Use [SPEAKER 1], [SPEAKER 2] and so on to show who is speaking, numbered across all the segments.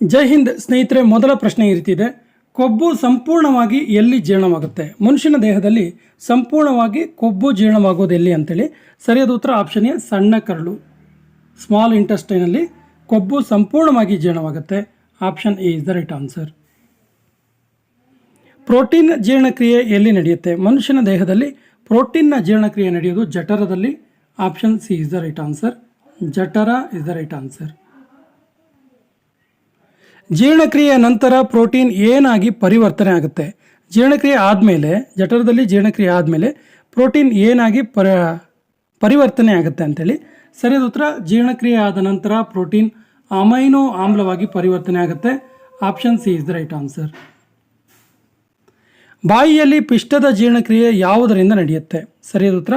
[SPEAKER 1] ಜೈ ಹಿಂದ್ ಸ್ನೇಹಿತರೆ, ಮೊದಲ ಪ್ರಶ್ನೆ ಈ ರೀತಿ ಇದೆ. ಕೊಬ್ಬು ಸಂಪೂರ್ಣವಾಗಿ ಎಲ್ಲಿ ಜೀರ್ಣವಾಗುತ್ತೆ? ಮನುಷ್ಯನ ದೇಹದಲ್ಲಿ ಸಂಪೂರ್ಣವಾಗಿ ಕೊಬ್ಬು ಜೀರ್ಣವಾಗೋದು ಎಲ್ಲಿ ಅಂತೇಳಿ ಸರಿಯಾದ ಉತ್ತರ ಆಪ್ಷನ್ ಎ, ಸಣ್ಣ ಕರಳು. ಸ್ಮಾಲ್ ಇಂಟೆಸ್ಟೈನಲ್ಲಿ ಕೊಬ್ಬು ಸಂಪೂರ್ಣವಾಗಿ ಜೀರ್ಣವಾಗುತ್ತೆ. Option A is the right answer protein ಜೀರ್ಣಕ್ರಿಯೆ ಎಲ್ಲಿ ನಡೆಯುತ್ತೆ? ಮನುಷ್ಯನ ದೇಹದಲ್ಲಿ ಪ್ರೋಟೀನ್ನ ಜೀರ್ಣಕ್ರಿಯೆ ನಡೆಯೋದು ಜಠರದಲ್ಲಿ. Option C is the right answer ಜಠರ ಇಸ್ ದ ರೈಟ್ ಆನ್ಸರ್ ಜೀರ್ಣಕ್ರಿಯೆಯ ನಂತರ ಪ್ರೋಟೀನ್ ಏನಾಗಿ ಪರಿವರ್ತನೆ ಆಗುತ್ತೆ? ಜೀರ್ಣಕ್ರಿಯೆ ಆದಮೇಲೆ, ಜಠರದಲ್ಲಿ ಜೀರ್ಣಕ್ರಿಯೆ ಆದಮೇಲೆ ಪ್ರೋಟೀನ್ ಏನಾಗಿ ಪರ, ಪರಿವರ್ತನೆ ಆಗುತ್ತೆ ಅಂತೇಳಿ ಸರಿಯಾದ ಉತ್ತರ, ಜೀರ್ಣಕ್ರಿಯೆ ಆದ ನಂತರ ಪ್ರೋಟೀನ್ ಅಮೈನೋ ಆಮ್ಲವಾಗಿ ಪರಿವರ್ತನೆ ಆಗುತ್ತೆ. Option C is the right answer. ಬಾಯಿಯಲ್ಲಿ ಪಿಷ್ಟದ ಜೀರ್ಣಕ್ರಿಯೆ ಯಾವುದರಿಂದ ನಡೆಯುತ್ತೆ? ಸರಿಯಾದ ಉತ್ತರ,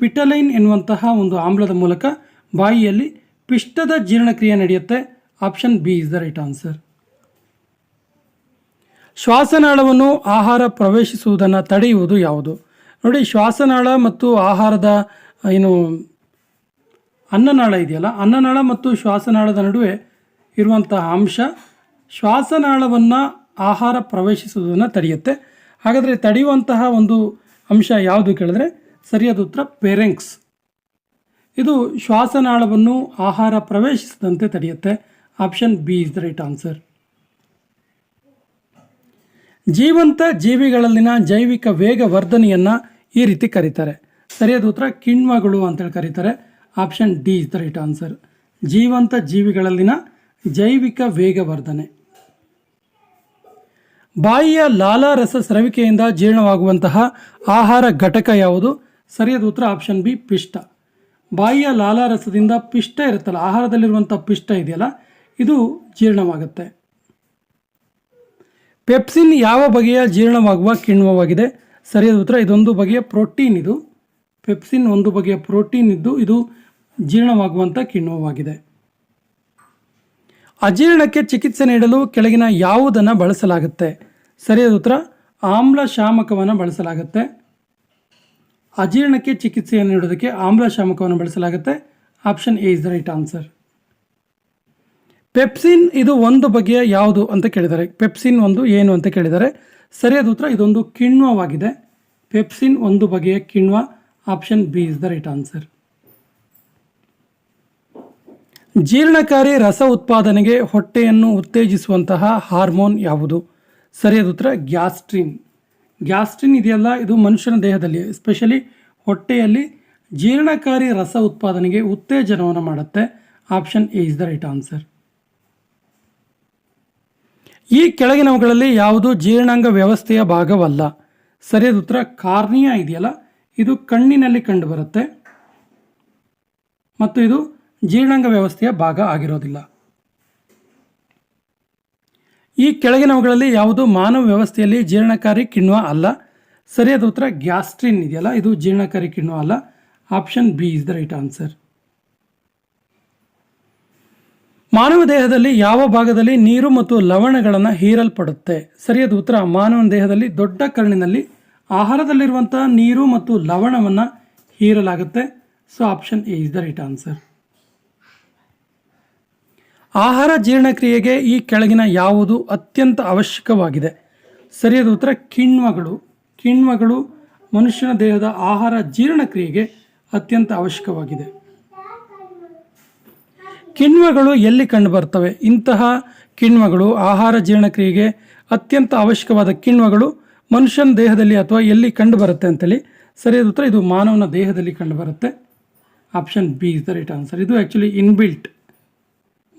[SPEAKER 1] ಪಿಟಲೈನ್ ಎನ್ನುವಂತಹ ಒಂದು ಆಮ್ಲದ ಮೂಲಕ ಬಾಯಿಯಲ್ಲಿ ಪಿಷ್ಟದ ಜೀರ್ಣಕ್ರಿಯೆ ನಡೆಯುತ್ತೆ. Option B is the right answer ಶ್ವಾಸನಾಳವನ್ನು ಆಹಾರ ಪ್ರವೇಶಿಸುವುದನ್ನು ತಡೆಯುವುದು ಯಾವುದು? ನೋಡಿ, ಶ್ವಾಸನಾಳ ಮತ್ತು ಆಹಾರದ ಏನು, ಅನ್ನನಾಳ ಇದೆಯಲ್ಲ, ಅನ್ನನಾಳ ಮತ್ತು ಶ್ವಾಸನಾಳದ ನಡುವೆ ಇರುವಂತಹ ಅಂಶ, ಶ್ವಾಸನಾಳವನ್ನು ಆಹಾರ ಪ್ರವೇಶಿಸುವುದನ್ನು ತಡೆಯುತ್ತೆ. ಹಾಗಾದರೆ ತಡೆಯುವಂತಹ ಒಂದು ಅಂಶ ಯಾವುದು ಕೇಳಿದ್ರೆ, ಸರಿಯಾದ ಉತ್ತರ ಪೇರೆಂಕ್ಸ್. ಇದು ಶ್ವಾಸನಾಳವನ್ನು ಆಹಾರ ಪ್ರವೇಶಿಸದಂತೆ ತಡೆಯುತ್ತೆ. Option B is the right answer ಜೀವಂತ ಜೀವಿಗಳಲ್ಲಿನ ಜೈವಿಕ ವೇಗ ವರ್ಧನೆಯನ್ನು ಈ ರೀತಿ ಕರೀತಾರೆ. ಸರಿಯಾದ ಉತ್ತರ ಕಿಣ್ವಗಳು ಅಂತೇಳಿ ಕರೀತಾರೆ. Option D is the right answer ಜೀವಂತ ಜೀವಿಗಳಲ್ಲಿನ ಜೈವಿಕ ವೇಗವರ್ಧನೆ. ಬಾಯಿಯ ಲಾಲಾರಸ ಸ್ರವಿಕೆಯಿಂದ ಜೀರ್ಣವಾಗುವಂತಹ ಆಹಾರ ಘಟಕ ಯಾವುದು? ಸರಿಯಾದ ಉತ್ತರ ಆಪ್ಷನ್ ಬಿ ಪಿಷ್ಟ. ಬಾಯಿಯ ಲಾಲಾರಸದಿಂದ ಪಿಷ್ಟ ಇರುತ್ತಲ್ಲ ಆಹಾರದಲ್ಲಿರುವಂಥ ಪಿಷ್ಟ ಇದೆಯಲ್ಲ ಇದು ಜೀರ್ಣವಾಗುತ್ತೆ. ಪೆಪ್ಸಿನ್ ಯಾವ ಬಗೆಯ ಜೀರ್ಣವಾಗುವ ಕಿಣ್ವವಾಗಿದೆ? ಸರಿಯಾದ ಉತ್ತರ, ಇದೊಂದು ಬಗೆಯ ಪ್ರೋಟೀನ್ ಇದು. ಪೆಪ್ಸಿನ್ ಒಂದು ಬಗೆಯ ಪ್ರೋಟೀನ್ ಇದ್ದು ಇದು ಜೀರ್ಣವಾಗುವಂಥ ಕಿಣ್ವವಾಗಿದೆ. ಅಜೀರ್ಣಕ್ಕೆ ಚಿಕಿತ್ಸೆ ನೀಡಲು ಕೆಳಗಿನ ಯಾವುದನ್ನು ಬಳಸಲಾಗುತ್ತೆ? ಸರಿಯಾದ ಉತ್ತರ, ಆಮ್ಲ ಶಾಮಕವನ್ನು ಬಳಸಲಾಗುತ್ತೆ. ಅಜೀರ್ಣಕ್ಕೆ ಚಿಕಿತ್ಸೆಯನ್ನು ನೀಡೋದಕ್ಕೆ ಆಮ್ಲ ಶಾಮಕವನ್ನು ಬಳಸಲಾಗುತ್ತೆ. Option A is the right answer. Pepsin ಇದು ಒಂದು ಬಗೆಯ ಯಾವುದು ಅಂತ ಕೇಳಿದ್ದಾರೆ. ಪೆಪ್ಸಿನ್ ಒಂದು ಏನು ಅಂತ ಕೇಳಿದ್ದಾರೆ. ಸರಿಯಾದ ಉತ್ತರ, ಇದೊಂದು ಕಿಣ್ವವಾಗಿದೆ. ಪೆಪ್ಸಿನ್ ಒಂದು ಬಗೆಯ ಕಿಣ್ವ, option B is the right answer. ಜೀರ್ಣಕಾರಿ ರಸ ಉತ್ಪಾದನೆಗೆ ಹೊಟ್ಟೆಯನ್ನು ಉತ್ತೇಜಿಸುವಂತಹ ಹಾರ್ಮೋನ್ ಯಾವುದು? ಸರಿಯಾದ ಉತ್ತರ, ಗ್ಯಾಸ್ಟ್ರಿನ್. ಗ್ಯಾಸ್ಟ್ರಿನ್ ಇದೆಯಲ್ಲ, ಇದು ಮನುಷ್ಯನ ದೇಹದಲ್ಲಿ ಎಸ್ಪೆಷಲಿ ಹೊಟ್ಟೆಯಲ್ಲಿ ಜೀರ್ಣಕಾರಿ ರಸ ಉತ್ಪಾದನೆಗೆ ಉತ್ತೇಜನವನ್ನು ಮಾಡುತ್ತೆ. Option A is the right answer. ಈ ಕೆಳಗಿನವುಗಳಲ್ಲಿ ಯಾವುದು ಜೀರ್ಣಾಂಗ ವ್ಯವಸ್ಥೆಯ ಭಾಗವಲ್ಲ? ಸರಿಯಾದ ಉತ್ತರ ಕಾರ್ನಿಯಾ ಇದೆಯಲ್ಲ? ಇದು ಕಣ್ಣಿನಲ್ಲಿ ಕಂಡುಬರುತ್ತೆ. ಮತ್ತು ಇದು ಜೀರ್ಣಾಂಗ ವ್ಯವಸ್ಥೆಯ ಭಾಗ ಆಗಿರೋದಿಲ್ಲ. ಈ ಕೆಳಗಿನವುಗಳಲ್ಲಿ ಯಾವುದು ಮಾನವ ವ್ಯವಸ್ಥೆಯಲ್ಲಿ ಜೀರ್ಣಕಾರಿ ಕಿಣ್ವ ಅಲ್ಲ? ಸರಿಯಾದ ಉತ್ತರ ಗ್ಯಾಸ್ಟ್ರಿನ್ ಇದೆಯಲ್ಲ? ಇದು ಜೀರ್ಣಕಾರಿ ಕಿಣ್ವ ಅಲ್ಲ. Option B is the right answer. ಮಾನವ ದೇಹದಲ್ಲಿ ಯಾವ ಭಾಗದಲ್ಲಿ ನೀರು ಮತ್ತು ಲವಣಗಳನ್ನು ಹೀರಲ್ಪಡುತ್ತೆ? ಸರಿಯಾದ ಉತ್ತರ, ಮಾನವನ ದೇಹದಲ್ಲಿ ದೊಡ್ಡ ಕರ್ಣಿನಲ್ಲಿ ಆಹಾರದಲ್ಲಿರುವಂತಹ ನೀರು ಮತ್ತು ಲವಣವನ್ನು ಹೀರಲಾಗುತ್ತೆ. So option A is the right answer ಆಹಾರ ಜೀರ್ಣಕ್ರಿಯೆಗೆ ಈ ಕೆಳಗಿನ ಯಾವುದು ಅತ್ಯಂತ ಅವಶ್ಯಕವಾಗಿದೆ. ಸರಿಯಾದ ಉತ್ತರ, ಕಿಣ್ವಗಳು. ಕಿಣ್ವಗಳು ಮನುಷ್ಯನ ದೇಹದ ಆಹಾರ ಜೀರ್ಣಕ್ರಿಯೆಗೆ ಅತ್ಯಂತ ಅವಶ್ಯಕವಾಗಿದೆ. ಕಿಣ್ವಗಳು ಎಲ್ಲಿ ಕಂಡುಬರ್ತವೆ ಇಂತಹ ಕಿಣ್ವಗಳು ಆಹಾರ ಜೀರ್ಣಕ್ರಿಯೆಗೆ ಅತ್ಯಂತ ಅವಶ್ಯಕವಾದ ಕಿಣ್ವಗಳು ಮನುಷ್ಯನ ದೇಹದಲ್ಲಿ ಅಥವಾ ಎಲ್ಲಿ ಕಂಡುಬರುತ್ತೆ ಅಂತೇಳಿ. ಸರಿಯಾದ ಉತ್ತರ, ಇದು ಮಾನವನ ದೇಹದಲ್ಲಿ ಕಂಡುಬರುತ್ತೆ option B is the right answer. ಇದು ಆ್ಯಕ್ಚುಲಿ ಇನ್ಬಿಲ್ಟ್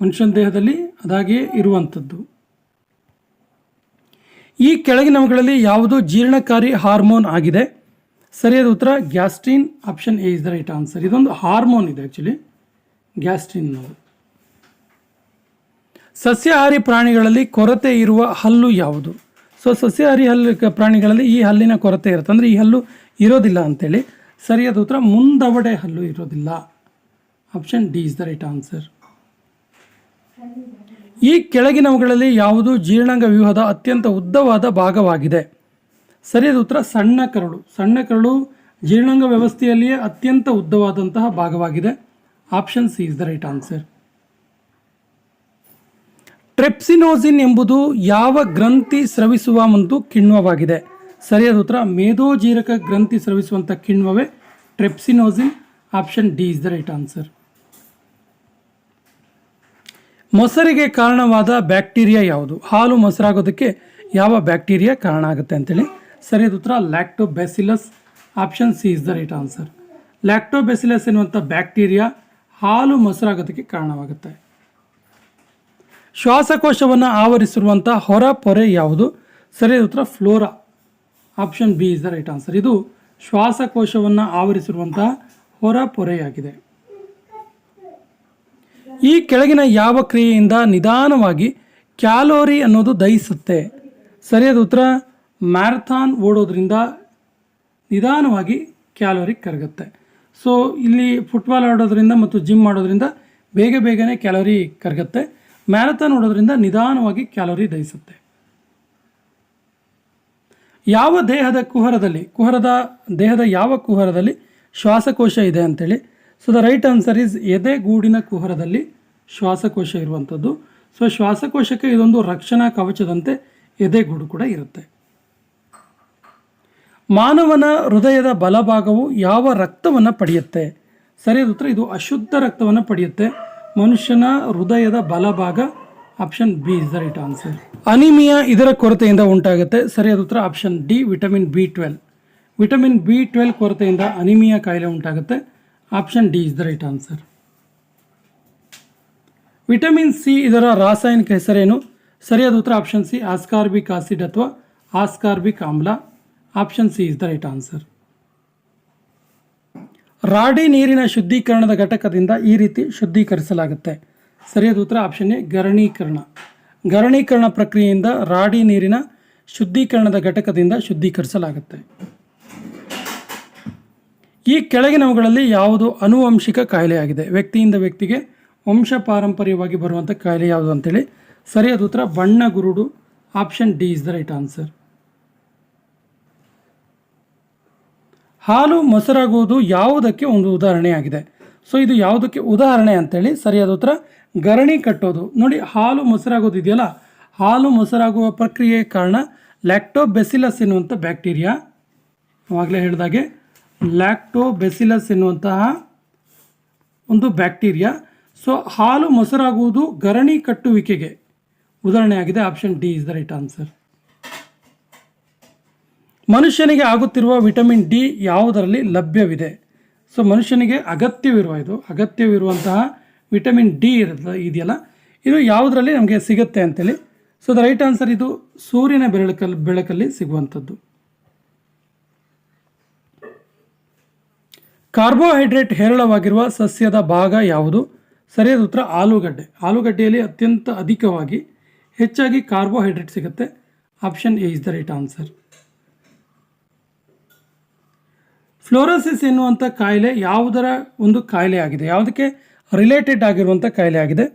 [SPEAKER 1] ಮನುಷ್ಯನ ದೇಹದಲ್ಲಿ ಅದಾಗಿಯೇ ಇರುವಂಥದ್ದು. ಈ ಕೆಳಗಿನವುಗಳಲ್ಲಿ ಯಾವುದು ಜೀರ್ಣಕಾರಿ ಹಾರ್ಮೋನ್ ಆಗಿದೆ? ಸರಿಯಾದ ಉತ್ತರ, gastrin. Option A is the right answer. ಇದೊಂದು ಹಾರ್ಮೋನ್ ಇದೆ ಆ್ಯಕ್ಚುಲಿ ಗ್ಯಾಸ್ಟ್ರಿನ್ ಸಸ್ಯಾಹಾರಿ ಪ್ರಾಣಿಗಳಲ್ಲಿ ಕೊರತೆ ಇರುವ ಹಲ್ಲು ಯಾವುದು? ಸೊ ಸಸ್ಯಾಹಾರಿ ಹಲ್ಲು ಪ್ರಾಣಿಗಳಲ್ಲಿ ಈ ಹಲ್ಲಿನ ಕೊರತೆ ಇರುತ್ತೆ. ಅಂದರೆ ಈ ಹಲ್ಲು ಇರೋದಿಲ್ಲ ಅಂತೇಳಿ ಸರಿಯಾದ ಉತ್ತರ, ಮುಂದವಡೆ ಹಲ್ಲು ಇರೋದಿಲ್ಲ. Option D is the right answer ಈ ಕೆಳಗಿನವುಗಳಲ್ಲಿ ಯಾವುದು ಜೀರ್ಣಾಂಗ ವ್ಯೂಹದ ಅತ್ಯಂತ ಉದ್ದವಾದ ಭಾಗವಾಗಿದೆ? ಸರಿಯಾದ ಉತ್ತರ, ಸಣ್ಣ ಕರಳು. ಸಣ್ಣ ಕರಳು ಜೀರ್ಣಾಂಗ ವ್ಯವಸ್ಥೆಯಲ್ಲಿಯೇ ಅತ್ಯಂತ ಉದ್ದವಾದಂತಹ ಭಾಗವಾಗಿದೆ. Option C is the right answer ಟ್ರೆಪ್ಸಿನೋಸಿನ್ ಎಂಬುದು ಯಾವ ಗ್ರಂಥಿ ಸ್ರವಿಸುವ ಒಂದು ಕಿಣ್ವವಾಗಿದೆ? ಸರಿಯಾದ ಉತ್ತರ ಮೇಧೋಜೀರಕ ಗ್ರಂಥಿ ಸ್ರವಿಸುವಂಥ ಕಿಣ್ವವೇ ಟ್ರೆಪ್ಸಿನೋಸಿನ್, option D is the right answer. ಮೊಸರಿಗೆ ಕಾರಣವಾದ ಬ್ಯಾಕ್ಟೀರಿಯಾ ಯಾವುದು? ಹಾಲು ಮೊಸರಾಗೋದಕ್ಕೆ ಯಾವ ಬ್ಯಾಕ್ಟೀರಿಯಾ ಕಾರಣ ಆಗುತ್ತೆ ಅಂತೇಳಿ. ಸರಿಯಾದ ಉತ್ತರ, lactobacillus, option C is the right answer. Lactobacillus ಎನ್ನುವಂಥ ಬ್ಯಾಕ್ಟೀರಿಯಾ ಹಾಲು ಮೊಸರಾಗೋದಕ್ಕೆ ಕಾರಣವಾಗುತ್ತೆ. ಶ್ವಾಸಕೋಶವನ್ನು ಆವರಿಸಿರುವಂಥ ಹೊರ ಪೊರೆ ಯಾವುದು? ಸರಿಯಾದ ಉತ್ತರ flora. Option B is the right answer. ಇದು ಶ್ವಾಸಕೋಶವನ್ನು ಆವರಿಸಿರುವಂಥ ಹೊರ ಪೊರೆಯಾಗಿದೆ. ಈ ಕೆಳಗಿನ ಯಾವ ಕ್ರಿಯೆಯಿಂದ ನಿಧಾನವಾಗಿ ಕ್ಯಾಲೋರಿ ಅನ್ನೋದು ದಹಿಸುತ್ತೆ? ಸರಿಯಾದ ಉತ್ತರ. ಮ್ಯಾರಥಾನ್ ಓಡೋದ್ರಿಂದ ನಿಧಾನವಾಗಿ ಕ್ಯಾಲೋರಿ ಕರಗುತ್ತೆ. ಸೊ, ಇಲ್ಲಿ ಫುಟ್ಬಾಲ್ ಆಡೋದ್ರಿಂದ ಮತ್ತು ಜಿಮ್ ಮಾಡೋದ್ರಿಂದ ಬೇಗ ಬೇಗನೆ ಕ್ಯಾಲೋರಿ ಕರಗುತ್ತೆ. ಮ್ಯಾರಥಾನ್ ಓಡೋದ್ರಿಂದ ನಿಧಾನವಾಗಿ ಕ್ಯಾಲೋರಿ ದಹಿಸುತ್ತೆ. ಯಾವ ದೇಹದ ಕುಹರದಲ್ಲಿ, ಕುಹರದ ದೇಹದ ಯಾವ ಕುಹರದಲ್ಲಿ ಶ್ವಾಸಕೋಶ ಇದೆ ಅಂತೇಳಿ so the right answer is ಎದೆಗೂಡಿನ ಕುಹರದಲ್ಲಿ ಶ್ವಾಸಕೋಶ ಇರುವಂಥದ್ದು ಸೊ ಶ್ವಾಸಕೋಶಕ್ಕೆ ಇದೊಂದು ರಕ್ಷಣಾ ಕವಚದಂತೆ ಎದೆಗೂಡು ಕೂಡ ಇರುತ್ತೆ. ಮಾನವನ ಹೃದಯದ ಬಲಭಾಗವು ಯಾವ ರಕ್ತವನ್ನು ಪಡೆಯುತ್ತೆ? ಸರಿಯಾದ ಉತ್ತರ, ಇದು ಅಶುದ್ಧ ರಕ್ತವನ್ನು ಪಡೆಯುತ್ತೆ. ಮನುಷ್ಯನ ಹೃದಯದ ಬಲಭಾಗ option B is the right answer anaemia ಇದರ ಕೊರತೆಯಿಂದ ಉಂಟಾಗುತ್ತೆ. ಸರಿಯಾದ ಉತ್ತರ option D vitamin B twelve vitamin B twelve ಕೊರತೆಯಿಂದ ಅನಿಮಿಯಾ ಕಾಯಿಲೆ ಉಂಟಾಗುತ್ತೆ. Option D is the right answer vitamin C ಇದರ ರಾಸಾಯನಿಕ ಹೆಸರೇನು? ಸರಿಯಾದ ಉತ್ತರ ಆಪ್ಷನ್ ಸಿ ಆಸ್ಕಾರ್ಬಿಕ್ ಆಸಿಡ್ ಅಥವಾ ಆಸ್ಕಾರ್ಬಿಕ್ ಆಮ್ಲ option C is the right answer ರಾಡಿ ನೀರಿನ ಶುದ್ಧೀಕರಣದ ಘಟಕದಿಂದ ಈ ರೀತಿ ಶುದ್ಧೀಕರಿಸಲಾಗುತ್ತೆ. ಸರಿಯಾದ ಉತ್ತರ ಆಪ್ಷನ್ ಎ, ಗರಣೀಕರಣ. ಗರಣೀಕರಣ ಪ್ರಕ್ರಿಯೆಯಿಂದ ರಾಡಿ ನೀರಿನ ಶುದ್ಧೀಕರಣದ ಘಟಕದಿಂದ ಶುದ್ಧೀಕರಿಸಲಾಗುತ್ತೆ. ಈ ಕೆಳಗಿನವುಗಳಲ್ಲಿ ಯಾವುದು ಅನುವಂಶಿಕ ಕಾಯಿಲೆಯಾಗಿದೆ? ವ್ಯಕ್ತಿಯಿಂದ ವ್ಯಕ್ತಿಗೆ ವಂಶ ಪಾರಂಪರ್ಯವಾಗಿ ಬರುವಂಥ ಕಾಯಿಲೆ ಯಾವುದು ಅಂತೇಳಿ ಸರಿಯಾದ ಉತ್ತರ ಬಣ್ಣ ಗುರುಡು, option D is the right answer. ಹಾಲು ಮೊಸರಾಗುವುದು ಯಾವುದಕ್ಕೆ ಒಂದು ಉದಾಹರಣೆಯಾಗಿದೆ. ಸೊ ಇದು ಯಾವುದಕ್ಕೆ ಉದಾಹರಣೆ ಅಂತೇಳಿ ಸರಿಯಾದ ಉತ್ತರ, ಗರಣಿ ಕಟ್ಟೋದು. ನೋಡಿ, ಹಾಲು ಮೊಸರಾಗೋದು ಇದೆಯಲ್ಲ? ಹಾಲು ಮೊಸರಾಗುವ ಪ್ರಕ್ರಿಯೆ ಕಾರಣ ಲ್ಯಾಕ್ಟೋಬೆಸಿಲಸ್ ಎನ್ನುವಂಥ ಬ್ಯಾಕ್ಟೀರಿಯಾ ಆವಾಗಲೇ ಹೇಳಿದಾಗೆ ಲ್ಯಾಕ್ಟೋಬೆಸಿಲಸ್ ಎನ್ನುವಂತಹ ಒಂದು ಬ್ಯಾಕ್ಟೀರಿಯಾ ಸೊ ಹಾಲು ಮೊಸರಾಗುವುದು ಗರಣಿ ಕಟ್ಟುವಿಕೆಗೆ. ಉದಾಹರಣೆಯಾಗಿದೆ option D is the right answer ಮನುಷ್ಯನಿಗೆ ಆಗುತ್ತಿರುವ ವಿಟಮಿನ್ ಡಿ ಯಾವುದರಲ್ಲಿ ಲಭ್ಯವಿದೆ? ಸೊ ಮನುಷ್ಯನಿಗೆ ಅಗತ್ಯವಿರುವ ಇದು, ಅಗತ್ಯವಿರುವಂತಹ ವಿಟಮಿನ್ ಡಿ ಇರುತ್ತೆ ಇದೆಯಲ್ಲ? ಇದು ಯಾವುದರಲ್ಲಿ ನಮಗೆ ಸಿಗುತ್ತೆ ಅಂತೇಳಿ. ಸೊ ದ ರೈಟ್ ಆನ್ಸರ್ ಇದು ಸೂರ್ಯನ ಬೆಳಕಲ್ಲಿ ಬೆಳಕಲ್ಲಿ ಸಿಗುವಂಥದ್ದು. ಕಾರ್ಬೋಹೈಡ್ರೇಟ್ ಹೇರಳವಾಗಿರುವ ಸಸ್ಯದ ಭಾಗ ಯಾವುದು? ಸರಿಯಾದ ಉತ್ತರ ಆಲೂಗಡ್ಡೆ. ಆಲೂಗಡ್ಡೆಯಲ್ಲಿ ಅತ್ಯಂತ ಅಧಿಕವಾಗಿ ಹೆಚ್ಚಾಗಿ ಕಾರ್ಬೋಹೈಡ್ರೇಟ್ ಸಿಗುತ್ತೆ. Option A is the right answer fluorosis ಎನ್ನುವಂಥ ಕಾಯಿಲೆ ಯಾವುದರ ಒಂದು ಕಾಯಿಲೆ ಆಗಿದೆ ಯಾವುದಕ್ಕೆ ರಿಲೇಟೆಡ್ ಆಗಿರುವಂಥ ಕಾಯಿಲೆ ಆಗಿದೆ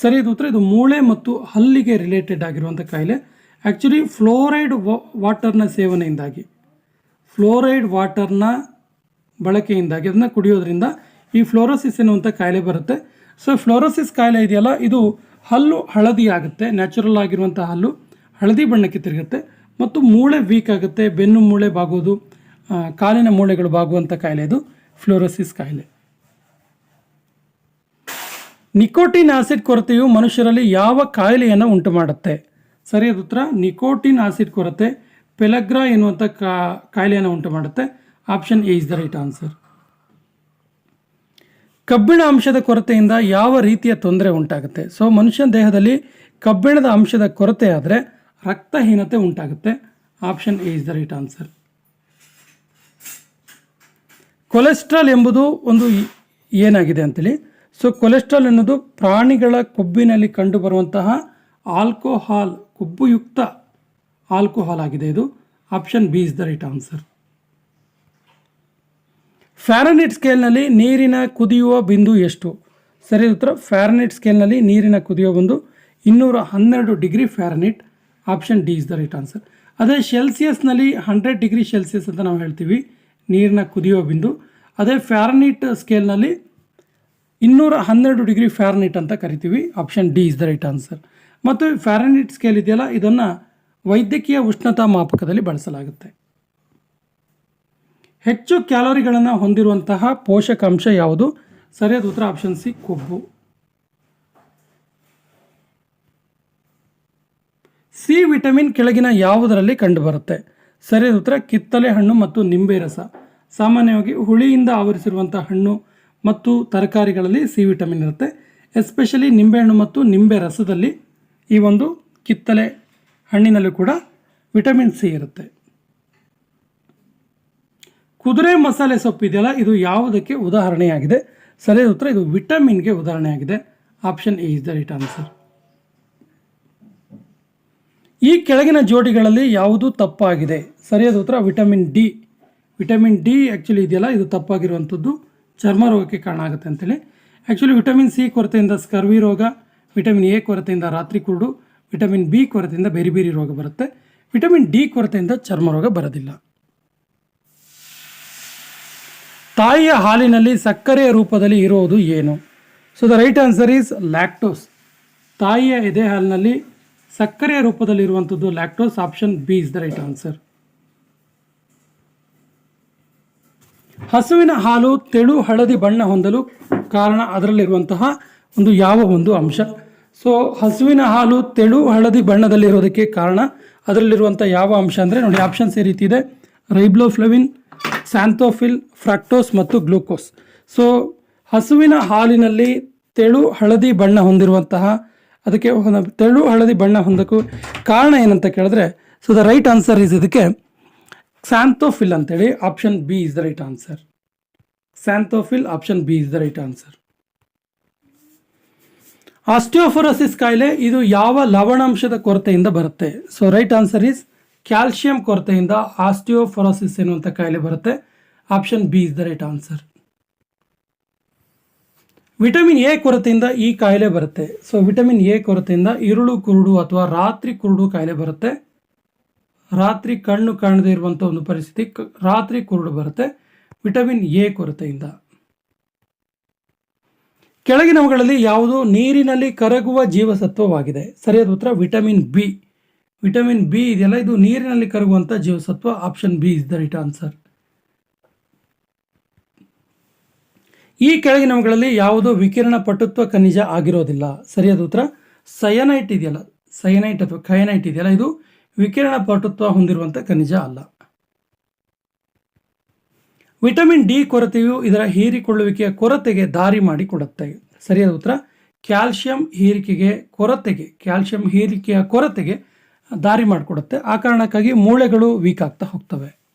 [SPEAKER 1] ಸರಿಯಾದ ಉತ್ತರ. ಇದು ಮೂಳೆ ಮತ್ತು ಹಲ್ಲಿಗೆ ರಿಲೇಟೆಡ್ ಆಗಿರುವಂಥ ಕಾಯಿಲೆ. ಆ್ಯಕ್ಚುಲಿ ಫ್ಲೋರೈಡ್ ವಾಟರ್ನ ಸೇವನೆಯಿಂದಾಗಿ ಫ್ಲೋರೈಡ್ ವಾಟರ್ನ ಬಳಕೆಯಿಂದಾಗಿ ಅದನ್ನು ಕುಡಿಯೋದ್ರಿಂದ ಈ ಫ್ಲೋರೋಸಿಸ್ ಎನ್ನುವಂಥ ಕಾಯಿಲೆ ಬರುತ್ತೆ. ಸೊ ಫ್ಲೋರೋಸಿಸ್ ಕಾಯಿಲೆ ಇದೆಯಲ್ಲ, ಇದು ಹಲ್ಲು ಹಳದಿ ಆಗುತ್ತೆ ನ್ಯಾಚುರಲ್ ಆಗಿರುವಂಥ ಹಲ್ಲು ಹಳದಿ ಬಣ್ಣಕ್ಕೆ ತಿರುಗುತ್ತೆ. ಮತ್ತು ಮೂಳೆ ವೀಕ್ ಆಗುತ್ತೆ, ಬೆನ್ನು ಮೂಳೆ ಬಾಗೋದು ಕಾಲಿನ ಮೂಳೆಗಳು ಬಾಗುವಂಥ ಕಾಯಿಲೆ ಇದು ಫ್ಲೋರೋಸಿಸ್ ಕಾಯಿಲೆ. ನಿಕೋಟಿನ್ ಆಸಿಡ್ ಕೊರತೆಯು ಮನುಷ್ಯರಲ್ಲಿ ಯಾವ ಕಾಯಿಲೆಯನ್ನು ಉಂಟು ಮಾಡುತ್ತೆ? ಸರಿಯಾದ ಉತ್ತರ, ನಿಕೋಟಿನ್ ಆಸಿಡ್ ಕೊರತೆ ಪೆಲಗ್ರಾ ಎನ್ನುವಂಥ ಕಾಯಿಲೆಯನ್ನು ಉಂಟು ಮಾಡುತ್ತೆ. Option A is the right answer. ಕಬ್ಬಿಣ ಅಂಶದ ಕೊರತೆಯಿಂದ ಯಾವ ರೀತಿಯ ತೊಂದರೆ ಉಂಟಾಗುತ್ತೆ? ಸೊ, ಮನುಷ್ಯನ ದೇಹದಲ್ಲಿ ಕಬ್ಬಿಣದ ಅಂಶದ ಕೊರತೆ ಆದರೆ ರಕ್ತಹೀನತೆ ಉಂಟಾಗುತ್ತೆ. Option A is the right answer. Cholesterol ಎಂಬುದು ಒಂದು ಏನಾಗಿದೆ ಅಂತೇಳಿ. ಸೊ ಕೊಲೆಸ್ಟ್ರಾಲ್ ಅನ್ನೋದು ಪ್ರಾಣಿಗಳ ಕೊಬ್ಬಿನಲ್ಲಿ ಕಂಡುಬರುವಂತಹ ಆಲ್ಕೋಹಾಲ್, ಕೊಬ್ಬುಯುಕ್ತ ಆಲ್ಕೋಹಾಲ್ ಆಗಿದೆ ಇದು. Option B is the right answer Fahrenheit ಸ್ಕೇಲ್ನಲ್ಲಿ ನೀರಿನ ಕುದಿಯುವ ಬಿಂದು ಎಷ್ಟು? ಸರಿ ಉತ್ತರ. ಫ್ಯಾರನೆಟ್ ಸ್ಕೇಲ್ನಲ್ಲಿ ನೀರಿನ ಕುದಿಯುವ ಬಿಂದು ಇನ್ನೂರ ಹನ್ನೆರಡು degree Fahrenheit option D is the right answer ಅದೇ ಸೆಲ್ಸಿಯಸ್ನಲ್ಲಿ ಹಂಡ್ರೆಡ್ ಡಿಗ್ರಿ ಸೆಲ್ಸಿಯಸ್ ಅಂತ ನಾವು ಹೇಳ್ತೀವಿ. ನೀರಿನ ಕುದಿಯುವ ಬಿಂದು. ಅದೇ ಫ್ಯಾರನೀಟ್ ಸ್ಕೇಲ್ನಲ್ಲಿ ಇನ್ನೂರ ಹನ್ನೆರಡು ಡಿಗ್ರಿ ಫ್ಯಾರನೀಟ್ ಅಂತ ಕರಿತೀವಿ. Option D is the right answer ಮತ್ತು ಫ್ಯಾರನೀಟ್ ಸ್ಕೇಲ್ ಇದೆಯಲ್ಲ, ಇದನ್ನು ವೈದ್ಯಕೀಯ ಉಷ್ಣತಾ ಮಾಪಕದಲ್ಲಿ ಬಳಸಲಾಗುತ್ತೆ. ಹೆಚ್ಚು ಕ್ಯಾಲೋರಿಗಳನ್ನು ಹೊಂದಿರುವಂತಹ ಪೋಷಕಾಂಶ ಯಾವುದು? ಸರಿಯಾದ ಉತ್ತರ ಆಪ್ಷನ್ ಸಿ ಕೊಬ್ಬು. ಸಿ ವಿಟಮಿನ್ ಕೆಳಗಿನ ಯಾವುದರಲ್ಲಿ ಕಂಡುಬರುತ್ತೆ? ಸರಿಯಾದ ಉತ್ತರ ಕಿತ್ತಲೆ ಹಣ್ಣು ಮತ್ತು ನಿಂಬೆ ರಸ. ಸಾಮಾನ್ಯವಾಗಿ ಹುಳಿಯಿಂದ ಆವರಿಸಿರುವಂಥ ಹಣ್ಣು ಮತ್ತು ತರಕಾರಿಗಳಲ್ಲಿ ಸಿ ವಿಟಮಿನ್ ಇರುತ್ತೆ. ಎಸ್ಪೆಷಲಿ ನಿಂಬೆಹಣ್ಣು ಮತ್ತು ನಿಂಬೆ ರಸದಲ್ಲಿ ಈ ಒಂದು ಕಿತ್ತಲೆ ಹಣ್ಣಿನಲ್ಲೂ ಕೂಡ ವಿಟಮಿನ್ ಸಿ ಇರುತ್ತೆ. ಕುದುರೆ ಮಸಾಲೆ ಸೊಪ್ಪು ಇದೆಯಲ್ಲ, ಇದು ಯಾವುದಕ್ಕೆ ಉದಾಹರಣೆಯಾಗಿದೆ? ಸರಿಯಾದ ಉತ್ತರ ಇದು ವಿಟಮಿನ್ಗೆ ಉದಾಹರಣೆಯಾಗಿದೆ. Option A is the right answer. ಈ ಕೆಳಗಿನ ಜೋಡಿಗಳಲ್ಲಿ ಯಾವುದು ತಪ್ಪಾಗಿದೆ? ಸರಿಯಾದ ಉತ್ತರ, vitamin D. Vitamin D actually ಇದೆಯಲ್ಲ, ಇದು ತಪ್ಪಾಗಿರುವಂಥದ್ದು. ಚರ್ಮ ರೋಗಕ್ಕೆ ಕಾರಣ ಆಗುತ್ತೆ ಅಂತೇಳಿ. ಆ್ಯಕ್ಚುಲಿ ವಿಟಮಿನ್ ಸಿ ಕೊರತೆಯಿಂದ ಸ್ಕರ್ವಿ ರೋಗ, ವಿಟಮಿನ್ ಎ ಕೊರತೆಯಿಂದ ರಾತ್ರಿ ಕುರುಡು, ವಿಟಮಿನ್ ಬಿ ಕೊರತೆಯಿಂದ ಬೇರೆ ಬೇರೆ ರೋಗ ಬರುತ್ತೆ. ವಿಟಮಿನ್ ಡಿ ಕೊರತೆಯಿಂದ ಚರ್ಮ ರೋಗ ಬರೋದಿಲ್ಲ. ತಾಯಿಯ ಹಾಲಿನಲ್ಲಿ ಸಕ್ಕರೆಯ ರೂಪದಲ್ಲಿ ಇರುವುದು ಏನು? So the right answer is lactose ತಾಯಿಯ ಎದೆ ಹಾಲಿನಲ್ಲಿ ಸಕ್ಕರೆಯ ರೂಪದಲ್ಲಿರುವಂಥದ್ದು lactose option B is the right answer ಹಸುವಿನ ಹಾಲು ತೆಳು ಹಳದಿ ಬಣ್ಣ ಹೊಂದಲು ಕಾರಣ ಅದರಲ್ಲಿರುವಂತಹ ಒಂದು ಯಾವ ಒಂದು ಅಂಶ. ಸೊ ಹಸುವಿನ ಹಾಲು ತೆಳು ಹಳದಿ ಬಣ್ಣದಲ್ಲಿರೋದಕ್ಕೆ ಕಾರಣ ಅದರಲ್ಲಿರುವಂಥ ಯಾವ ಅಂಶ ಅಂದರೆ ನೋಡಿ ಆಪ್ಷನ್ಸ್ ಈ ರೀತಿ ಇದೆ. ರೈಬ್ಲೋಫ್ಲವಿನ್ ಸ್ಯಾಂಥೋಫಿಲ್ ಫ್ರಾಕ್ಟೋಸ್ ಮತ್ತು ಗ್ಲೂಕೋಸ್ ಸೊ ಹಸುವಿನ ಹಾಲಿನಲ್ಲಿ ತೆಳು ಹಳದಿ ಬಣ್ಣ ಹೊಂದಿರುವಂತಹ ಅದಕ್ಕೆ ತೆಳು ಹಳದಿ ಬಣ್ಣ ಹೊಂದಕ್ಕೂ ಕಾರಣ ಏನಂತ ಕೇಳಿದ್ರೆ so the right answer is ಇದಕ್ಕೆ ಸ್ಯಾಂಥೋಫಿಲ್ ಅಂತೇಳಿ option B is the right answer xanthophyll option B is the right answer osteoporosis ಕಾಯಿಲೆ ಇದು ಯಾವ ಲವಣಾಂಶದ ಕೊರತೆಯಿಂದ ಬರುತ್ತೆ? So right answer is calcium ಕೊರತೆಯಿಂದ ಆಸ್ಟಿಯೋಫೊರೋಸಿಸ್ ಎನ್ನುವಂಥ ಕಾಯಿಲೆ ಬರುತ್ತೆ. Option B is the right answer vitamin A ಕೊರತೆಯಿಂದ ಈ ಕಾಯಿಲೆ ಬರುತ್ತೆ. ಸೊ ವಿಟಮಿನ್ ಎ ಕೊರತೆಯಿಂದ ಇರುಳು ಕುರುಡು ಅಥವಾ ರಾತ್ರಿ ಕುರುಡು ಕಾಯಿಲೆ ಬರುತ್ತೆ. ರಾತ್ರಿ ಕಣ್ಣು ಕಾಣದೇ ಇರುವಂಥ ಒಂದು ಪರಿಸ್ಥಿತಿ ರಾತ್ರಿ ಕುರುಡು ಬರುತ್ತೆ. ವಿಟಮಿನ್ ಎ ಕೊರತೆಯಿಂದ. ಕೆಳಗಿನವುಗಳಲ್ಲಿ ಯಾವುದು? ನೀರಿನಲ್ಲಿ ಕರಗುವ ಜೀವಸತ್ವವಾಗಿದೆ. ಸರಿಯಾದ ಉತ್ತರ, ವಿಟಮಿನ್ ಬಿ. ವಿಟಮಿನ್ ಬಿ ಇದೆಯಲ್ಲ, ಇದು ನೀರಿನಲ್ಲಿ ಕರಗುವಂಥ ಜೀವಸತ್ವ. Option B is the right answer. ಈ ಕೆಳಗಿನವುಗಳಲ್ಲಿ ಯಾವುದು ವಿಕಿರಣ ಪಟುತ್ವ ಖನಿಜ ಆಗಿರೋದಿಲ್ಲ. ಸರಿಯಾದ ಉತ್ತರ? ಸಯನೈಟ್ ಇದೆಯಲ್ಲ, ಸಯನೈಟ್ ಅಥವಾ ಕಯನೈಟ್ ಇದೆಯಲ್ಲ, ಇದು ವಿಕಿರಣ ಪಟುತ್ವ ಹೊಂದಿರುವಂಥ ಖನಿಜ ಅಲ್ಲ. ವಿಟಮಿನ್ ಡಿ ಕೊರತೆಯು ಇದರ ಹೀರಿಕೊಳ್ಳುವಿಕೆಯ ಕೊರತೆಗೆ ದಾರಿ ಮಾಡಿಕೊಡುತ್ತೆ ಸರಿಯಾದ ಉತ್ತರ? ಕ್ಯಾಲ್ಸಿಯಂ ಹೀರಿಕೆಗೆ ಕೊರತೆಗೆ ಕ್ಯಾಲ್ಸಿಯಂ ಹೀರಿಕೆಯ ಕೊರತೆಗೆ ದಾರಿ ಮಾಡಿಕೊಡುತ್ತೆ ಆ ಕಾರಣಕ್ಕಾಗಿ ಮೂಳೆಗಳು ವೀಕ್ ಆಗ್ತಾ ಹೋಗ್ತವೆ.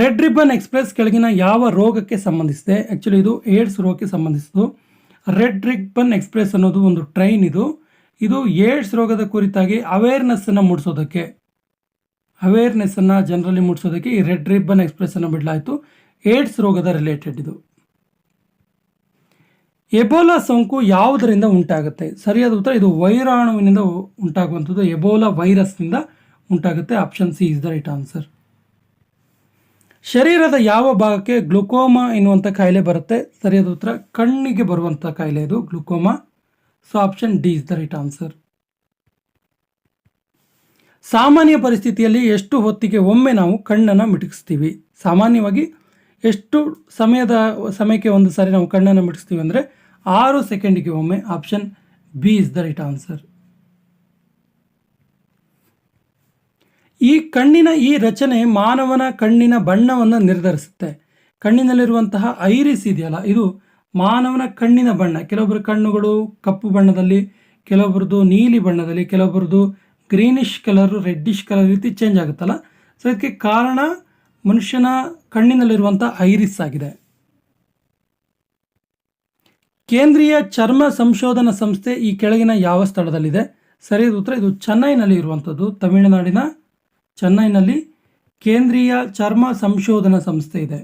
[SPEAKER 1] ರೆಡ್ ರಿಬ್ಬನ್ ಎಕ್ಸ್ಪ್ರೆಸ್ ಕೆಳಗಿನ ಯಾವ ರೋಗಕ್ಕೆ ಸಂಬಂಧಿಸಿದೆ? ಆ್ಯಕ್ಚುಲಿ ಇದು ಏಡ್ಸ್ ರೋಗಕ್ಕೆ ಸಂಬಂಧಿಸಿದ್ದು. ರೆಡ್ ರಿಬ್ಬನ್ ಎಕ್ಸ್ಪ್ರೆಸ್ ಅನ್ನೋದು ಒಂದು ಟ್ರೈನ್ ಇದು. ಇದು ಏಡ್ಸ್ ರೋಗದ ಕುರಿತಾಗಿ ಅವೇರ್ನೆಸ್ಸನ್ನು ಮೂಡಿಸೋದಕ್ಕೆ. ಅವೇರ್ನೆಸ್ಸನ್ನು ಜನರಲ್ಲಿ ಮೂಡಿಸೋದಕ್ಕೆ ಈ ರೆಡ್ ರಿಬ್ಬನ್ ಎಕ್ಸ್ಪ್ರೆಸ್ಸನ್ನು ಬಿಡಲಾಯಿತು. ಏಡ್ಸ್ ರೋಗದ ರಿಲೇಟೆಡ್ ಇದು. ಎಬೋಲಾ ಸೋಂಕು ಯಾವುದರಿಂದ ಉಂಟಾಗುತ್ತೆ? ಸರಿಯಾದ ಉತ್ತರ, ಇದು ವೈರಾಣುವಿನಿಂದ ಉಂಟಾಗುವಂಥದ್ದು. ಎಬೋಲಾ ವೈರಸ್ನಿಂದ ಉಂಟಾಗುತ್ತೆ. Option C is the right answer ಶರೀರದ ಯಾವ ಭಾಗಕ್ಕೆ ಗ್ಲುಕೋಮಾ ಎನ್ನುವಂಥ ಕಾಯಿಲೆ ಬರುತ್ತೆ? ಸರಿಯಾದ ಉತ್ತರ, ಕಣ್ಣಿಗೆ ಬರುವಂಥ ಕಾಯಿಲೆ ಇದು, glaucoma. So option D is the right answer ಸಾಮಾನ್ಯ ಪರಿಸ್ಥಿತಿಯಲ್ಲಿ ಎಷ್ಟು ಹೊತ್ತಿಗೆ ಒಮ್ಮೆ ನಾವು ಕಣ್ಣನ್ನು ಮಿಟುಕಿಸ್ತೀವಿ? ಸಾಮಾನ್ಯವಾಗಿ ಎಷ್ಟು ಸಮಯದ, ಸಮಯಕ್ಕೆ ಒಂದು ಸಾರಿ ನಾವು ಕಣ್ಣನ್ನು ಮಿಟುಕಿಸ್ತೀವಿ ಅಂದರೆ ಆರು ಸೆಕೆಂಡಿಗೆ ಒಮ್ಮೆ option B is the right answer ಈ ಕಣ್ಣಿನ ಈ ರಚನೆ ಮಾನವನ ಕಣ್ಣಿನ ಬಣ್ಣವನ್ನು ನಿರ್ಧರಿಸುತ್ತೆ. ಕಣ್ಣಿನಲ್ಲಿರುವಂತಹ ಐರಿಸ್ ಇದೆಯಲ್ಲ, ಇದು ಮಾನವನ ಕಣ್ಣಿನ ಬಣ್ಣ. ಕೆಲವೊಬ್ಬರ ಕಣ್ಣುಗಳು ಕಪ್ಪು ಬಣ್ಣದಲ್ಲಿ ಕೆಲವೊಬ್ಬರದು ನೀಲಿ ಬಣ್ಣದಲ್ಲಿ ಕೆಲವೊಬ್ಬರದು ಗ್ರೀನಿಶ್ ಕಲರು ರೆಡ್ಡಿಶ್ ಕಲರ್ ರೀತಿ ಚೇಂಜ್ ಆಗುತ್ತಲ್ಲ? ಸೊ ಇದಕ್ಕೆ ಕಾರಣ ಮನುಷ್ಯನ ಕಣ್ಣಿನಲ್ಲಿರುವಂಥ ಐರಿಸ್ ಆಗಿದೆ. ಕೇಂದ್ರೀಯ ಚರ್ಮ ಸಂಶೋಧನಾ ಸಂಸ್ಥೆ ಈ ಕೆಳಗಿನ ಯಾವ ಸ್ಥಳದಲ್ಲಿದೆ? ಸರಿಯಾದ ಉತ್ತರ, ಇದು ಚೆನ್ನೈನಲ್ಲಿ ಇರುವಂಥದ್ದು ತಮಿಳುನಾಡಿನ ಚೆನ್ನೈನಲ್ಲಿ ಕೇಂದ್ರೀಯ ಚರ್ಮ ಸಂಶೋಧನಾ ಸಂಸ್ಥೆ ಇದೆ.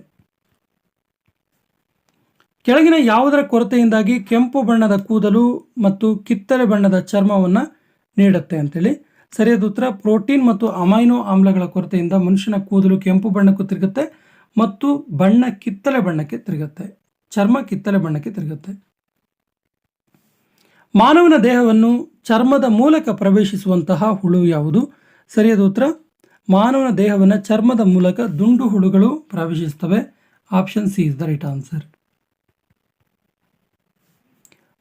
[SPEAKER 1] ಕೆಳಗಿನ ಯಾವುದರ ಕೊರತೆಯಿಂದಾಗಿ ಕೆಂಪು ಬಣ್ಣದ ಕೂದಲು ಮತ್ತು ಕಿತ್ತಳೆ ಬಣ್ಣದ ಚರ್ಮವನ್ನು ನೀಡುತ್ತೆ ಅಂತೇಳಿ. ಸರಿಯಾದ ಉತ್ತರ, ಪ್ರೋಟೀನ್ ಮತ್ತು ಅಮೈನೋ ಆಮ್ಲಗಳ ಕೊರತೆಯಿಂದ ಮನುಷ್ಯನ ಕೂದಲು ಕೆಂಪು ಬಣ್ಣಕ್ಕೂ ತಿರುಗುತ್ತೆ ಮತ್ತು ಬಣ್ಣ ಕಿತ್ತಳೆ ಬಣ್ಣಕ್ಕೆ ತಿರುಗುತ್ತೆ. ಚರ್ಮ ಕಿತ್ತಳೆ ಬಣ್ಣಕ್ಕೆ ತಿರುಗುತ್ತೆ. ಮಾನವನ ದೇಹವನ್ನು ಚರ್ಮದ ಮೂಲಕ ಪ್ರವೇಶಿಸುವಂತಹ ಹುಳು ಯಾವುದು? ಸರಿಯಾದ ಉತ್ತರ ಮಾನವನ ದೇಹವನ್ನು ಚರ್ಮದ ಮೂಲಕ ದುಂಡು ಹುಳುಗಳು ಪ್ರವೇಶಿಸುತ್ತವೆ. Option C is the right answer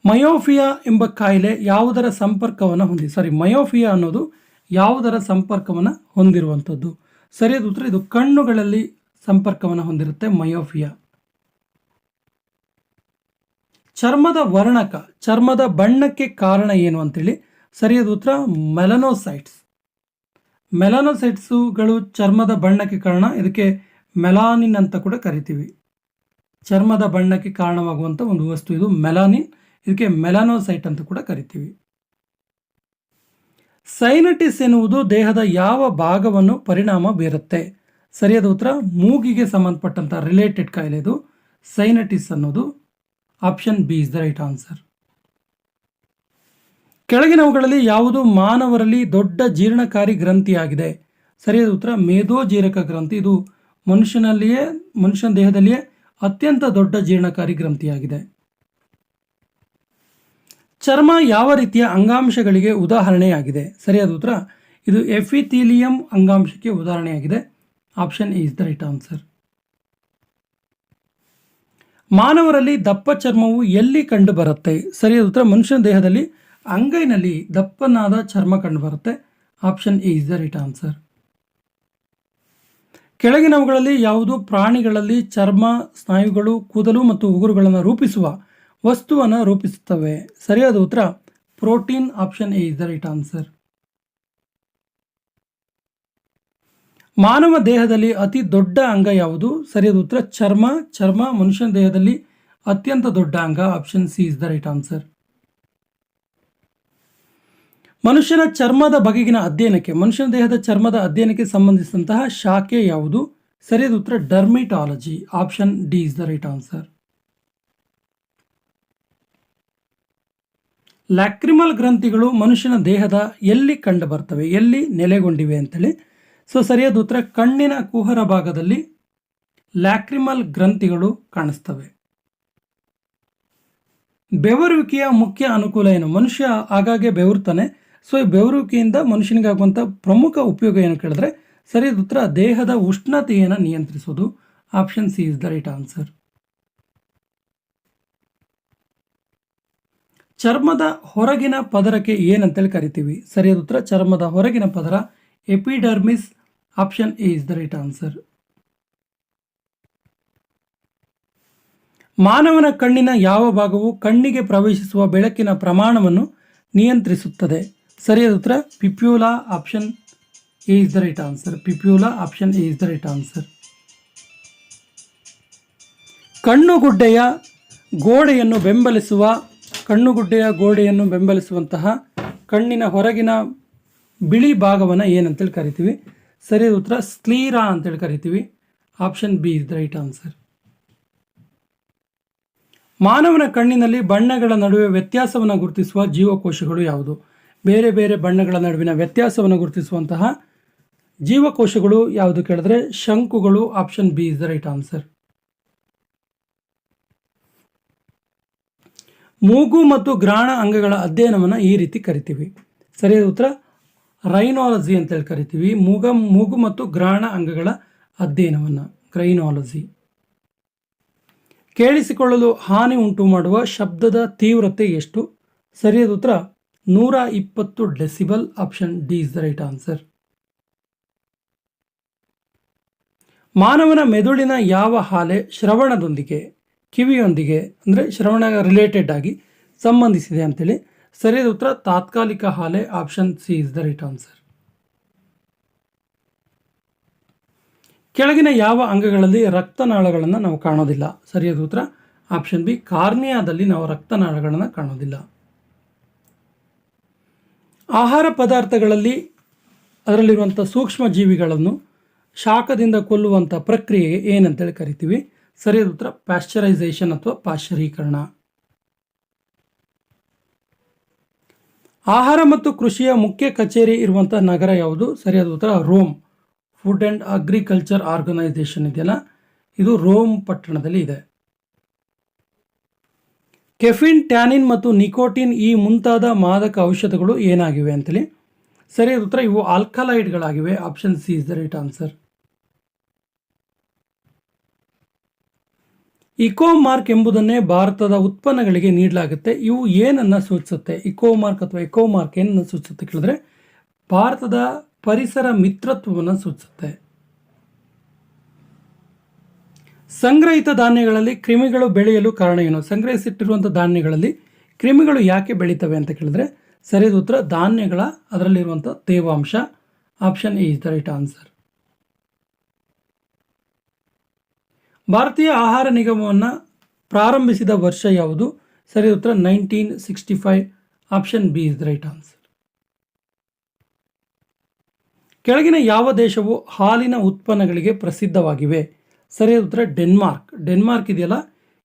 [SPEAKER 1] myopia ಎಂಬ ಕಾಯಿಲೆ ಯಾವುದರ ಸಂಪರ್ಕವನ್ನು ಹೊಂದಿ ಸಾರಿ ಮಯೋಫಿಯಾ ಅನ್ನೋದು ಯಾವುದರ ಸಂಪರ್ಕವನ್ನು ಹೊಂದಿರುವಂಥದ್ದು. ಸರಿಯಾದ ಉತ್ತರ, ಇದು ಕಣ್ಣುಗಳಲ್ಲಿ ಸಂಪರ್ಕವನ್ನು ಹೊಂದಿರುತ್ತೆ ಮಯೋಫಿಯಾ. ಚರ್ಮದ ವರ್ಣಕ, ಚರ್ಮದ ಬಣ್ಣಕ್ಕೆ ಕಾರಣ ಏನು ಅಂತೇಳಿ? ಸರಿಯಾದ ಉತ್ತರ, ಮೆಲನೋಸೈಟ್ಸ್. ಮೆಲನೋಸೈಟ್ಸುಗಳು ಚರ್ಮದ ಬಣ್ಣಕ್ಕೆ ಕಾರಣ, ಇದಕ್ಕೆ ಮೆಲಾನಿನ್ ಅಂತ ಕೂಡ ಕರಿತೀವಿ. ಚರ್ಮದ ಬಣ್ಣಕ್ಕೆ ಕಾರಣವಾಗುವಂಥ ಒಂದು ವಸ್ತು ಇದು ಮೆಲಾನಿನ್, ಇದಕ್ಕೆ ಮೆಲಾನೋಸೈಟ್ ಅಂತ ಕೂಡ ಕರಿತೀವಿ. ಸೈನಟಿಸ್ ಎನ್ನುವುದು ದೇಹದ ಯಾವ ಭಾಗವನ್ನು ಪರಿಣಾಮ ಬೀರುತ್ತೆ? ಸರಿಯಾದ ಉತ್ತರ, ಮೂಗಿಗೆ ಸಂಬಂಧಪಟ್ಟಂಥ ರಿಲೇಟೆಡ್ ಕಾಯಿಲೆ ಇದು. ಸೈನಟಿಸ್ ಅನ್ನೋದು option B is the right answer ಕೆಳಗಿನವುಗಳಲ್ಲಿ ಯಾವುದು ಮಾನವರಲ್ಲಿ ದೊಡ್ಡ ಜೀರ್ಣಕಾರಿ ಗ್ರಂಥಿಯಾಗಿದೆ? ಸರಿಯಾದ ಉತ್ತರ, ಮೇಧೋಜೀರಕ ಗ್ರಂಥಿ. ಇದು ಮನುಷ್ಯನಲ್ಲಿಯೇ, ಮನುಷ್ಯನ ದೇಹದಲ್ಲಿಯೇ ಅತ್ಯಂತ ದೊಡ್ಡ ಜೀರ್ಣಕಾರಿ ಗ್ರಂಥಿಯಾಗಿದೆ. ಚರ್ಮ ಯಾವ ರೀತಿಯ ಅಂಗಾಂಶಗಳಿಗೆ ಉದಾಹರಣೆಯಾಗಿದೆ? ಸರಿಯಾದ ಉತ್ತರ, ಇದು ಎಫಿಥೀಲಿಯಂ ಅಂಗಾಂಶಕ್ಕೆ ಉದಾಹರಣೆಯಾಗಿದೆ. Option is the right answer. ಮಾನವರಲ್ಲಿ ದಪ್ಪ ಚರ್ಮವು ಎಲ್ಲಿ ಕಂಡು ಬರುತ್ತೆ ಸರಿಯಾದ ಉತ್ತರ, ಮನುಷ್ಯನ ದೇಹದಲ್ಲಿ ಅಂಗೈನಲ್ಲಿ ದಪ್ಪನಾದ ಚರ್ಮ ಕಂಡುಬರುತ್ತೆ option A is the right answer ಕೆಳಗಿನವುಗಳಲ್ಲಿ ಯಾವುದು? ಪ್ರಾಣಿಗಳಲ್ಲಿ ಚರ್ಮ, ಸ್ನಾಯುಗಳು, ಕೂದಲು ಮತ್ತು ಉಗುರುಗಳನ್ನು ರೂಪಿಸುವ ವಸ್ತುವನ್ನು ರೂಪಿಸುತ್ತವೆ. ಸರಿಯಾದ ಉತ್ತರ protein option A is the right answer ಮಾನವ ದೇಹದಲ್ಲಿ ಅತಿ ದೊಡ್ಡ ಅಂಗ ಯಾವುದು? ಸರಿಯಾದ ಉತ್ತರ, ಚರ್ಮ. ಚರ್ಮ ಮನುಷ್ಯನ ದೇಹದಲ್ಲಿ ಅತ್ಯಂತ ದೊಡ್ಡ ಅಂಗ. Option C is the right answer ಮನುಷ್ಯನ ಚರ್ಮದ ಬಗೆಗಿನ ಅಧ್ಯಯನಕ್ಕೆ, ಮನುಷ್ಯನ ದೇಹದ ಚರ್ಮದ ಅಧ್ಯಯನಕ್ಕೆ ಸಂಬಂಧಿಸಿದಂತಹ ಶಾಖೆ ಯಾವುದು? ಸರಿಯಾದ ಉತ್ತರ dermatology, option D is the right answer. Lacrimal ಗ್ರಂಥಿಗಳು ಮನುಷ್ಯನ ದೇಹದ ಎಲ್ಲಿ ಕಂಡು ಬರ್ತವೆ ಎಲ್ಲಿ ನೆಲೆಗೊಂಡಿವೆ ಅಂತೇಳಿ. ಸೊ ಸರಿಯಾದ ಉತ್ತರ ಕಣ್ಣಿನ ಕುಹರ ಭಾಗದಲ್ಲಿ ಲ್ಯಾಕ್ರಿಮಲ್ ಗ್ರಂಥಿಗಳು ಕಾಣಿಸ್ತವೆ. ಬೆವರುವಿಕೆಯ ಮುಖ್ಯ ಅನುಕೂಲ ಏನು? ಮನುಷ್ಯ ಆಗಾಗ್ಗೆ ಬೆವರುತ್ತಾನೆ ಸೊ ಈ ಬೆವರುವಿಕೆಯಿಂದ ಮನುಷ್ಯನಿಗೆ ಆಗುವಂಥ ಪ್ರಮುಖ ಉಪಯೋಗ ಏನು ಕೇಳಿದ್ರೆ ಸರಿಯಾದ ಉತ್ತರ ದೇಹದ ಉಷ್ಣತೆಯನ್ನು ನಿಯಂತ್ರಿಸೋದು. Option C is the right answer ಚರ್ಮದ ಹೊರಗಿನ ಪದರಕ್ಕೆ ಏನಂತೇಳಿ ಕರಿತೀವಿ? ಸರಿಯಾದ ಉತ್ತರ ಚರ್ಮದ ಹೊರಗಿನ ಪದರ. Epidermis option A is the right answer ಮಾನವನ ಕಣ್ಣಿನ ಯಾವ ಭಾಗವು ಕಣ್ಣಿಗೆ ಪ್ರವೇಶಿಸುವ ಬೆಳಕಿನ ಪ್ರಮಾಣವನ್ನು ನಿಯಂತ್ರಿಸುತ್ತದೆ? ಸರಿಯಾದ ಉತ್ತರ ಪಿಪ್ಯೂಲಾ option A is the right answer ಪಿಪ್ಯೂಲಾ option A is the right answer ಕಣ್ಣುಗುಡ್ಡೆಯ ಗೋಡೆಯನ್ನು ಬೆಂಬಲಿಸುವ, ಕಣ್ಣುಗುಡ್ಡೆಯ ಗೋಡೆಯನ್ನು ಬೆಂಬಲಿಸುವಂತಹ ಕಣ್ಣಿನ ಹೊರಗಿನ ಬಿಳಿ ಭಾಗವನ್ನು ಏನಂತೇಳಿ ಕರಿತೀವಿ. ಸರಿಯಾದ ಉತ್ತರ ಸ್ಲೀರಾ ಅಂತೇಳಿ ಕರಿತೀವಿ. Option B is the right answer ಮಾನವನ ಕಣ್ಣಿನಲ್ಲಿ ಬಣ್ಣಗಳ ನಡುವೆ ವ್ಯತ್ಯಾಸವನ್ನು ಗುರುತಿಸುವ ಜೀವಕೋಶಗಳು ಯಾವುದು? ಬೇರೆ ಬೇರೆ ಬಣ್ಣಗಳ ನಡುವಿನ ವ್ಯತ್ಯಾಸವನ್ನು ಗುರುತಿಸುವಂತಹ ಜೀವಕೋಶಗಳು ಯಾವುದು ಕೇಳಿದ್ರೆ ಶಂಕುಗಳು option B is the right answer. ಮೂಗು ಮತ್ತು ಗ್ರಾಣ ಅಂಗಗಳ ಅಧ್ಯಯನವನ್ನು ಈ ರೀತಿ ಕರಿತೀವಿ. ಸರಿಯಾದ ಉತ್ತರ? ರೈನಾಲಜಿ ಅಂತೇಳಿ ಕರಿತೀವಿ. ಮೂಗ, ಮೂಗು ಮತ್ತು ಗ್ರಾಣ ಅಂಗಗಳ ಅಧ್ಯಯನವನ್ನು. ಗ್ರೈನಾಲಜಿ ಕೇಳಿಸಿಕೊಳ್ಳಲು ಹಾನಿ ಉಂಟು ಮಾಡುವ ಶಬ್ದದ ತೀವ್ರತೆ ಎಷ್ಟು? ಸರಿಯಾದ ಉತ್ತರ? ನೂರ ಇಪ್ಪತ್ತು decibel option D is the right answer. ಮಾನವನ ಮೆದುಳಿನ ಯಾವ ಹಾಲೆ ಶ್ರವಣದೊಂದಿಗೆ, ಕಿವಿಯೊಂದಿಗೆ, ಅಂದರೆ ಶ್ರವಣ ರಿಲೇಟೆಡ್ ಆಗಿ ಸಂಬಂಧಿಸಿದೆ ಅಂತೇಳಿ ಸರಿಯಾದ ಉತ್ತರ ತಾತ್ಕಾಲಿಕ ಹಾಲೆ option C is the right answer. ಕೆಳಗಿನ ಯಾವ ಅಂಗಗಳಲ್ಲಿ ರಕ್ತನಾಳಗಳನ್ನು ನಾವು ಕಾಣೋದಿಲ್ಲ? ಸರಿಯಾದ ಉತ್ತರ ಆಪ್ಷನ್ ಬಿ, ಕಾರ್ನಿಯಾದಲ್ಲಿ ನಾವು ರಕ್ತನಾಳಗಳನ್ನು ಕಾಣೋದಿಲ್ಲ. ಆಹಾರ ಪದಾರ್ಥಗಳಲ್ಲಿ ಅದರಲ್ಲಿರುವಂಥ ಸೂಕ್ಷ್ಮ ಜೀವಿಗಳನ್ನು ಶಾಖದಿಂದ ಕೊಲ್ಲುವಂಥ ಪ್ರಕ್ರಿಯೆ ಏನಂತೇಳಿ ಕರಿತೀವಿ. ಸರಿಯಾದ ಉತ್ತರ ಪ್ಯಾಶ್ಚರೈಸೇಷನ್ ಅಥವಾ ಪಾಶ್ಚರೀಕರಣ. ಆಹಾರ ಮತ್ತು ಕೃಷಿಯ ಮುಖ್ಯ ಕಚೇರಿ ಇರುವಂಥ ನಗರ ಯಾವುದು? ಸರಿಯಾದ ಉತ್ತರ, Rome. Food and agriculture organisation ಇದೆಯಲ್ಲ? ಇದು ರೋಮ್ ಪಟ್ಟಣದಲ್ಲಿ ಇದೆ. ಕೆಫಿನ್, ಟ್ಯಾನಿನ್ ಮತ್ತು ನಿಕೋಟಿನ್ ಈ ಮುಂತಾದ ಮಾದಕ ಔಷಧಗಳು ಏನಾಗಿವೆ ಅಂತೇಳಿ? ಸರಿಯಾದ ಉತ್ತರ. ಇವು ಆಲ್ಕಲೈಡ್ಗಳಾಗಿವೆ. Option C is the right answer. Ecomark ಎಂಬುದನ್ನೇ ಭಾರತದ ಉತ್ಪನ್ನಗಳಿಗೆ ನೀಡಲಾಗುತ್ತೆ. ಇವು ಏನನ್ನ ಸೂಚಿಸುತ್ತೆ? ಇಕೋಮಾರ್ಕ್ ಅಥವಾ ಇಕೋಮಾರ್ಕ್ ಏನನ್ನ ಸೂಚಿಸುತ್ತೆ ಕೇಳಿದ್ರೆ, ಭಾರತದ ಪರಿಸರ ಮಿತ್ರತ್ವವನ್ನು ಸೂಚಿಸುತ್ತೆ. ಸಂಗ್ರಹಿತ ಧಾನ್ಯಗಳಲ್ಲಿ ಕ್ರಿಮಿಗಳು ಬೆಳೆಯಲು ಕಾರಣ ಏನು? ಸಂಗ್ರಹಿಸಿಟ್ಟಿರುವಂಥ ಧಾನ್ಯಗಳಲ್ಲಿ ಕ್ರಿಮಿಗಳು ಯಾಕೆ ಬೆಳೀತವೆ ಅಂತ ಕೇಳಿದ್ರೆ ಸರಿಯಾದ ಉತ್ತರ ಧಾನ್ಯಗಳ ಅದರಲ್ಲಿರುವಂಥ ತೇವಾಂಶ. Option is the right answer ಭಾರತೀಯ ಆಹಾರ ನಿಗಮವನ್ನು ಪ್ರಾರಂಭಿಸಿದ ವರ್ಷ ಯಾವುದು? ಸರಿಯಾದ ಉತ್ತರ nineteen sixty five. Option B is the right answer ಕೆಳಗಿನ ಯಾವ ದೇಶವು ಹಾಲಿನ ಉತ್ಪನ್ನಗಳಿಗೆ ಪ್ರಸಿದ್ಧವಾಗಿವೆ? ಸರಿಯಾದ ಉತ್ತರ ಡೆನ್ಮಾರ್ಕ್. ಡೆನ್ಮಾರ್ಕ್ ಇದೆಯಲ್ಲ?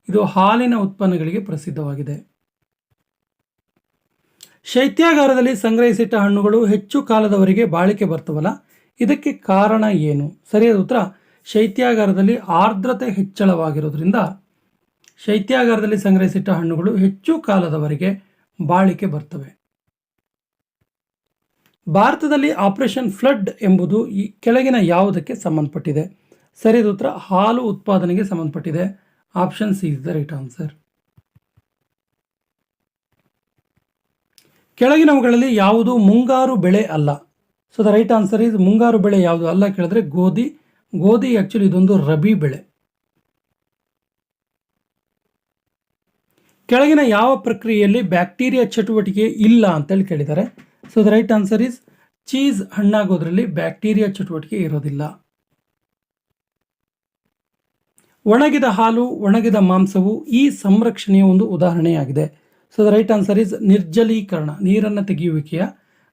[SPEAKER 1] ಇದು ಹಾಲಿನ ಉತ್ಪನ್ನಗಳಿಗೆ ಪ್ರಸಿದ್ಧವಾಗಿದೆ. ಶೈತ್ಯಾಗಾರದಲ್ಲಿ ಸಂಗ್ರಹಿಸಿಟ್ಟ ಹಣ್ಣುಗಳು ಹೆಚ್ಚು ಕಾಲದವರೆಗೆ ಬಾಳಿಕೆ ಬರ್ತವಲ್ಲ? ಇದಕ್ಕೆ ಕಾರಣ ಏನು? ಸರಿಯಾದ ಉತ್ತರ. ಶೈತ್ಯಾಗಾರದಲ್ಲಿ ಆರ್ದ್ರತೆ ಹೆಚ್ಚಳವಾಗಿರೋದ್ರಿಂದ ಶೈತ್ಯಾಗಾರದಲ್ಲಿ ಸಂಗ್ರಹಿಸಿಟ್ಟ ಹಣ್ಣುಗಳು ಹೆಚ್ಚು ಕಾಲದವರೆಗೆ ಬಾಳಿಕೆ ಬರ್ತವೆ. ಭಾರತದಲ್ಲಿ ಆಪರೇಷನ್ ಫ್ಲಡ್ ಎಂಬುದು ಈ ಕೆಳಗಿನ ಯಾವುದಕ್ಕೆ ಸಂಬಂಧಪಟ್ಟಿದೆ? ಸರಿಯಾದ ಉತ್ತರ. ಹಾಲು ಉತ್ಪಾದನೆಗೆ ಸಂಬಂಧಪಟ್ಟಿದೆ. Option C is the right answer ಕೆಳಗಿನವುಗಳಲ್ಲಿ ಯಾವುದು ಮುಂಗಾರು ಬೆಳೆ ಅಲ್ಲ? So the right answer is ಮುಂಗಾರು ಬೆಳೆ ಯಾವುದು ಅಲ್ಲ ಕೇಳಿದ್ರೆ ಗೋಧಿ. ಗೋಧಿ ಆ್ಯಕ್ಚುಲಿ ಇದೊಂದು ರಬಿ ಬೆಳೆ. ಕೆಳಗಿನ ಯಾವ ಪ್ರಕ್ರಿಯೆಯಲ್ಲಿ ಬ್ಯಾಕ್ಟೀರಿಯಾ ಚಟುವಟಿಕೆ ಇಲ್ಲ ಅಂತೇಳಿ ಕೇಳಿದ್ದಾರೆ. So the right answer is cheese ಹಣ್ಣಾಗೋದ್ರಲ್ಲಿ bacteria ಚಟುವಟಿಕೆ ಇರೋದಿಲ್ಲ. ಒಣಗಿದ ಹಾಲು, ಒಣಗಿದ ಮಾಂಸವು ಈ ಸಂರಕ್ಷಣೆಯ ಒಂದು ಉದಾಹರಣೆಯಾಗಿದೆ. So the right answer is ನಿರ್ಜಲೀಕರಣ, ನೀರನ್ನು ತೆಗೆಯುವಿಕೆಯ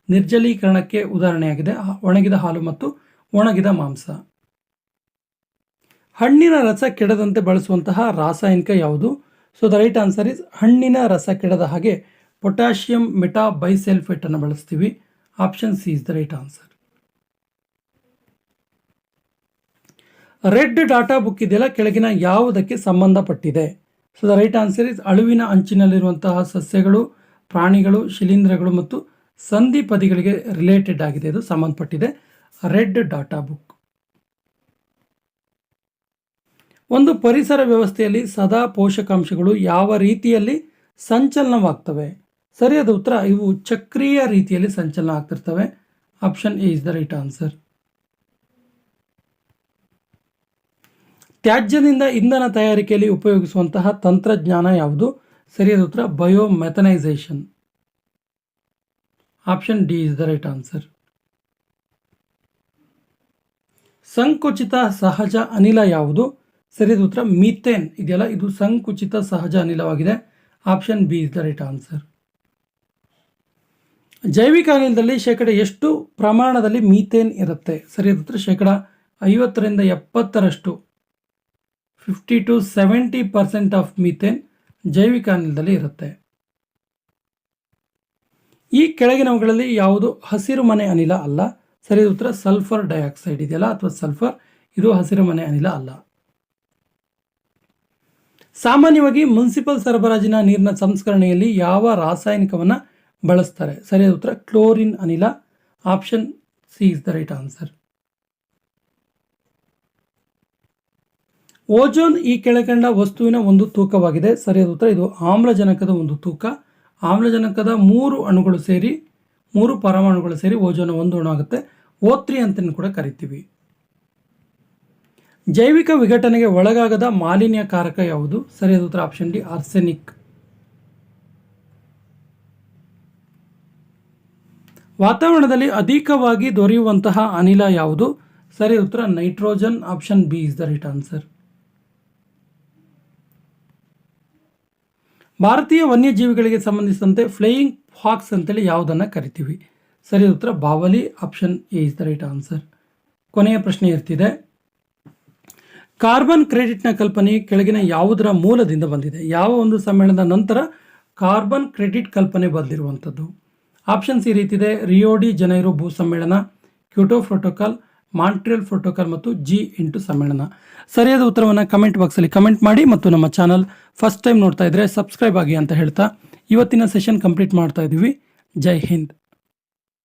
[SPEAKER 1] ನಿರ್ಜಲೀಕರಣಕ್ಕೆ ಉದಾಹರಣೆಯಾಗಿದೆ. ಒಣಗಿದ ಹಾಲು ಮತ್ತು ಒಣಗಿದ ಮಾಂಸ. ಹಣ್ಣಿನ ರಸ ಕೆಡದಂತೆ ಬಳಸುವಂತಹ ರಾಸಾಯನಿಕ ಯಾವುದು? So the right answer is ಹಣ್ಣಿನ ರಸ ಕೆಡದ ಹಾಗೆ ಪೊಟ್ಯಾಷಿಯಂ ಮೆಟಾ ಬೈಸೆಲ್ಫೇಟನ್ನು ಬಳಸ್ತೀವಿ. Option C is the right answer red data book ಇದೆಯಲ್ಲ, ಕೆಳಗಿನ ಯಾವುದಕ್ಕೆ ಸಂಬಂಧಪಟ್ಟಿದೆ? So the right answer is ಅಳುವಿನ ಅಂಚಿನಲ್ಲಿರುವಂತಹ ಸಸ್ಯಗಳು, ಪ್ರಾಣಿಗಳು, ಶಿಲೀಂಧ್ರಗಳು ಮತ್ತು ಸಂಧಿಪದಿಗಳಿಗೆ ರಿಲೇಟೆಡ್ ಆಗಿದೆ. ಇದು ಸಂಬಂಧಪಟ್ಟಿದೆ. Red data book. ಒಂದು ಪರಿಸರ ವ್ಯವಸ್ಥೆಯಲ್ಲಿ ಸದಾ ಪೋಷಕಾಂಶಗಳು ಯಾವ ರೀತಿಯಲ್ಲಿ ಸಂಚಲನವಾಗ್ತವೆ? ಸರಿಯಾದ ಉತ್ತರ, ಇವು ಚಕ್ರೀಯ ರೀತಿಯಲ್ಲಿ ಸಂಚಲನ ಆಗ್ತಿರ್ತವೆ. Option A is the right answer ತ್ಯಾಜ್ಯದಿಂದ ಇಂಧನ ತಯಾರಿಕೆಯಲ್ಲಿ ಉಪಯೋಗಿಸುವಂತಹ ತಂತ್ರಜ್ಞಾನ ಯಾವುದು? ಸರಿಯಾದ ಉತ್ತರ biomethanation. Option D is the right answer. ಸಂಕುಚಿತ ಸಹಜ ಅನಿಲ ಯಾವುದು? ಸರಿಯಾದ ಉತ್ತರ ಮೀಥೇನ್. ಇದೆಯಲ್ಲ ಇದು ಸಂಕುಚಿತ ಸಹಜ ಅನಿಲವಾಗಿದೆ. Option B is the right answer. ಜೈವಿಕ ಅನಿಲದಲ್ಲಿ ಶೇಕಡ ಎಷ್ಟು ಪ್ರಮಾಣದಲ್ಲಿ ಮೀಥೇನ್ ಇರುತ್ತೆ? ಸರಿಯಾದ ಉತ್ತರ ಶೇಕಡ ಐವತ್ತರಿಂದ ಎಪ್ಪತ್ತರಷ್ಟು. Fifty to seventy percent of methane ಜೈವಿಕ ಅನಿಲದಲ್ಲಿ ಇರುತ್ತೆ. ಈ ಕೆಳಗಿನವುಗಳಲ್ಲಿ ಯಾವುದು? ಹಸಿರು ಮನೆ ಅನಿಲ ಅಲ್ಲ. ಸರಿಯಾದ ಉತ್ತರ. ಸಲ್ಫರ್ ಡೈಆಕ್ಸೈಡ್ ಇದೆಯಲ್ಲ? ಅಥವಾ ಸಲ್ಫರ್ ಇದು ಹಸಿರು ಮನೆ ಅನಿಲ ಅಲ್ಲ. ಸಾಮಾನ್ಯವಾಗಿ ಮುನ್ಸಿಪಲ್ ಸರಬರಾಜಿನ ನೀರಿನ ಸಂಸ್ಕರಣೆಯಲ್ಲಿ ಯಾವ ರಾಸಾಯನಿಕವನ್ನು ಬಳಸ್ತಾರೆ? ಸರಿಯಾದ ಉತ್ತರ. ಕ್ಲೋರಿನ್ ಅನಿಲ. Option C is the right answer ozone ಈ ಕೆಳಕಂಡ ವಸ್ತುವಿನ ಒಂದು ತೂಕವಾಗಿದೆ. ಸರಿಯಾದ ಉತ್ತರ, ಇದು ಆಮ್ಲಜನಕದ ಒಂದು ತೂಕ. ಆಮ್ಲಜನಕದ ಮೂರು ಅಣುಗಳು ಸೇರಿ, ಮೂರು ಪರಮಾಣುಗಳು ಸೇರಿ ಓಜೋನ ಒಂದು ಅಣು ಆಗುತ್ತೆ. ಓತ್ರಿ ತ್ರೀ ಅಂತಲೂ ಕೂಡ ಕರಿತೀವಿ. ಜೈವಿಕ ವಿಘಟನೆಗೆ ಒಳಗಾಗದ ಮಾಲಿನ್ಯಕಾರಕ ಯಾವುದು? ಸರಿಯಾದ ಉತ್ತರ, ಆಪ್ಷನ್ ಡಿ, ಆರ್ಸೆನಿಕ್. ವಾತಾವರಣದಲ್ಲಿ ಅಧಿಕವಾಗಿ ದೊರೆಯುವಂತಹ ಅನಿಲ ಯಾವುದು? ಸರಿ ಉತ್ತರ, nitrogen, option B is the right answer. ಭಾರತೀಯ ವನ್ಯಜೀವಿಗಳಿಗೆ ಸಂಬಂಧಿಸಿದಂತೆ ಫ್ಲೈಯಿಂಗ್ ಫಾಕ್ಸ್ ಅಂತೇಳಿ ಯಾವುದನ್ನು ಕರಿತೀವಿ? ಸರಿ, ಉತ್ತರ ಬಾವಲಿ option A is the right answer. ಕೊನೆಯ ಪ್ರಶ್ನೆ ಇರ್ತಿದೆ. ಕಾರ್ಬನ್ ಕ್ರೆಡಿಟ್ನ ಕಲ್ಪನೆ ಕೆಳಗಿನ ಯಾವುದರ ಮೂಲದಿಂದ ಬಂದಿದೆ? ಯಾವ ಒಂದು ಸಮ್ಮೇಳನದ ನಂತರ ಕಾರ್ಬನ್ ಕ್ರೆಡಿಟ್ ಕಲ್ಪನೆ ಬಂದಿರುವಂಥದ್ದು ಆಪ್ಷನ್ಸ್ ಈ ರೀತಿದೆ. ರಿಯೋಡಿ ಜನೈರೋ ಭೂ ಸಮ್ಮೇಳನ, ಕ್ಯೂಟೋ ಪ್ರೋಟೋಕಾಲ್ ಮಾಂಟ್ರಿಯಲ್ ಪ್ರೋಟೋಕಾಲ್ ಮತ್ತು ಜಿ ಎಂಟು ಸಮ್ಮೇಳನ. ಸರಿಯಾದ ಉತ್ತರವನ್ನು ಕಮೆಂಟ್ ಬಾಕ್ಸಲ್ಲಿ ಕಮೆಂಟ್ ಮಾಡಿ ಮತ್ತು ನಮ್ಮ ಚಾನಲ್ ಫಸ್ಟ್ ಟೈಮ್ ನೋಡ್ತಾ ಇದ್ರೆ ಸಬ್ಸ್ಕ್ರೈಬ್ ಆಗಿ ಅಂತ ಹೇಳ್ತಾ. ಇವತ್ತಿನ ಸೆಷನ್ ಕಂಪ್ಲೀಟ್ ಮಾಡ್ತಾ ಇದ್ದೀವಿ ಜೈ ಹಿಂದ್.